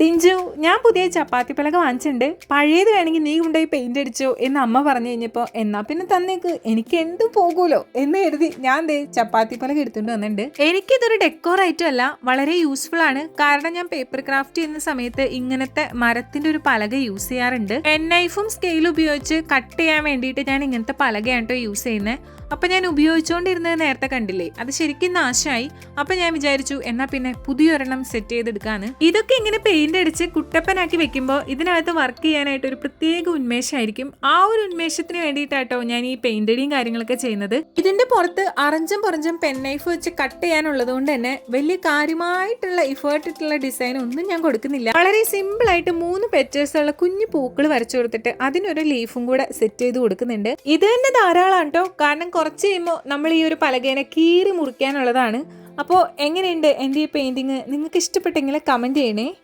ഡിഞ്ചു ഞാൻ പുതിയ ചപ്പാത്തി പലക വാങ്ങിച്ചിട്ടുണ്ട്. പഴയത് വേണമെങ്കിൽ നീ കൊണ്ടുപോയി പെയിന്റ് അടിച്ചു എന്ന് അമ്മ പറഞ്ഞു കഴിഞ്ഞപ്പോൾ എന്നാൽ പിന്നെ തന്നേക്ക്. എനിക്ക് എന്തും പോകുമല്ലോ എന്ന് കരുതി ഞാൻ ദേ ചപ്പാത്തി പലക എടുത്തുകൊണ്ട് വന്നിട്ടുണ്ട്. എനിക്കിതൊരു ഡെക്കോർ ഐറ്റം അല്ല വളരെ യൂസ്ഫുൾ ആണ്. കാരണം ഞാൻ പേപ്പർ ക്രാഫ്റ്റ് ചെയ്യുന്ന സമയത്ത് ഇങ്ങനത്തെ മരത്തിന്റെ ഒരു പലക യൂസ് ചെയ്യാറുണ്ട്. എൻ നൈഫും സ്കെയിലും ഉപയോഗിച്ച് കട്ട് ചെയ്യാൻ വേണ്ടിയിട്ട് ഞാൻ ഇങ്ങനത്തെ പലകയാണ് കേട്ടോ യൂസ് ചെയ്യുന്നത് അപ്പൊ ഞാൻ ഉപയോഗിച്ചുകൊണ്ടിരുന്നത് നേരത്തെ കണ്ടില്ലേ? അത് ശരിക്കും നാശമായി അപ്പം ഞാൻ വിചാരിച്ചു എന്നാൽ പിന്നെ പുതിയൊരെണ്ണം സെറ്റ് ചെയ്തെടുക്കാന്ന്. ഇതൊക്കെ ഇങ്ങനെ പെയിന്റ് അടിച്ച് കുട്ടപ്പനാക്കി വെക്കുമ്പോൾ ഇതിനകത്ത് വർക്ക് ചെയ്യാനായിട്ട് ഒരു പ്രത്യേക ഉന്മേഷമായിരിക്കും. ആ ഒരു ഉന്മേഷത്തിന് വേണ്ടിയിട്ടാട്ടോ ഞാൻ ഈ പെയിന്റടിയും കാര്യങ്ങളൊക്കെ ചെയ്യുന്നത്. ഇതിന്റെ പുറത്ത് അറഞ്ചും പുറഞ്ചും പെൻ നൈഫ് വെച്ച് കട്ട് ചെയ്യാനുള്ളത് കൊണ്ട് തന്നെ വലിയ കാര്യമായിട്ടുള്ള ഇഫേർട്ട് ഇട്ടുള്ള ഡിസൈൻ ഒന്നും ഞാൻ കൊടുക്കുന്നില്ല. വളരെ സിമ്പിൾ ആയിട്ട് മൂന്ന് പെറ്റേഴ്സ് ഉള്ള കുഞ്ഞു പൂക്കൾ വരച്ചു കൊടുത്തിട്ട് അതിനൊരു ലീഫും കൂടെ സെറ്റ് ചെയ്ത് കൊടുക്കുന്നുണ്ട്. ഇത് തന്നെ ധാരാളം കേട്ടോ കാരണം കുറച്ച് കഴിയുമ്പോൾ നമ്മൾ ഈ ഒരു പലകേനെ കീറി മുറിക്കാനുള്ളതാണ്. അപ്പോൾ എങ്ങനെയുണ്ട് എന്റെ ഈ പെയിന്റിങ് നിങ്ങൾക്ക് ഇഷ്ടപ്പെട്ടെങ്കിൽ കമന്റ് ചെയ്യണേ.